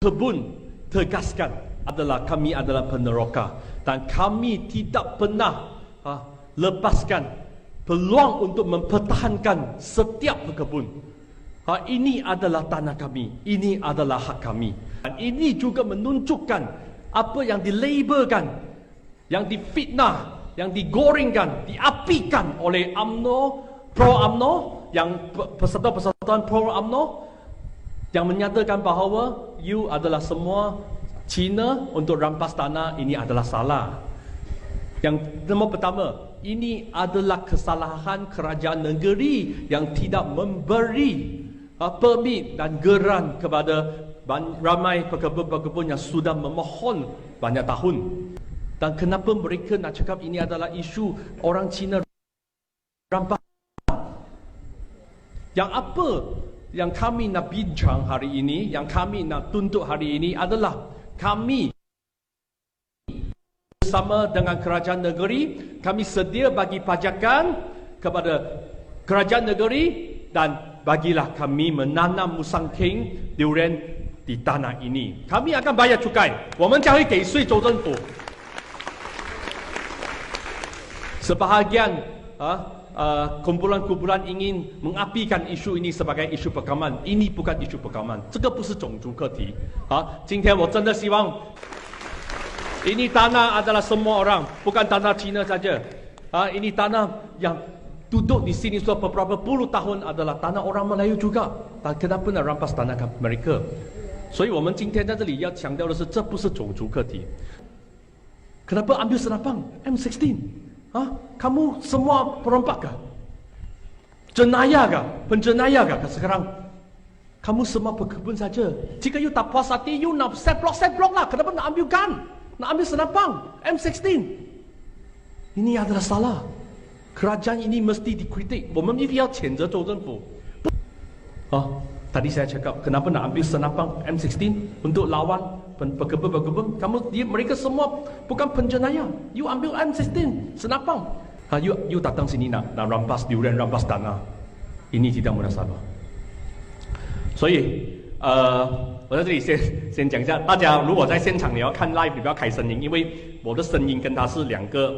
kebun tegaskan adalah kami adalah peneroka dan kami tidak pernah ha, lepaskan peluang untuk mempertahankan setiap kebun. Ha, ini adalah tanah kami, ini adalah hak kami. Dan ini juga menunjukkan apa yang dilabelkan, yang difitnah, yang digorengkan, diapikan oleh AMNO, pro AMNO, yang peserta-peserta pro AMNO yang menyatakan bahawa you adalah semua Cina untuk rampas tanah ini adalah salah. Yang nombor pertama, ini adalah kesalahan kerajaan negeri yang tidak memberi uh, permit dan geran kepada ramai pekebun-pekebun yang sudah memohon banyak tahun. Dan kenapa mereka nak cakap ini adalah isu orang Cina rampas? Yang apa yang kami nak bincang hari ini, yang kami nak tuntut hari ini adalah kami bersama dengan kerajaan negeri, kami sedia bagi pajakan kepada kerajaan negeri dan bagilah kami menanam musang king durian di tanah ini. Kami akan bayar cukai. 我们将会给税州政府。Sebahagian ah, Uh, kumpulan-kumpulan ingin mengapikan isu ini sebagai isu perkaman. Ini bukan isu perkaman. 这个不是种族课题。好，今天我真的希望 ini tanah adalah semua orang, bukan tanah Cina saja. Ha, ini tanah yang duduk di sini sudah beberapa puluh tahun adalah tanah orang Melayu juga. Dan kenapa nak rampas tanah mereka? 所以我们今天在这里要强调的是，这不是种族课题。Kenapa ambil senapang M16? Ha? Kamu semua perompak kah? Jenayah kah? Penjenayah kah sekarang? Kamu semua berkebun saja. Jika you tak puas hati, you nak set block, set block lah. Kenapa nak ambil gun? Nak ambil senapang? M16? Ini adalah salah. Kerajaan ini mesti dikritik. 我们一定要谴责州政府。哦，Tadi saya cakap kenapa nak ambil senapang M16 untuk lawan pekebun-pekebun. Kamu dia, mereka semua bukan penjenayah. You ambil M16 senapang. Ha, you you datang sini nak nak rampas durian, rampas tanah. Ini tidak munasabah. 所以，呃，我在这里先先讲一下，大家如果在现场你要看 live，你不要开声音，因为我的声音跟他是两个。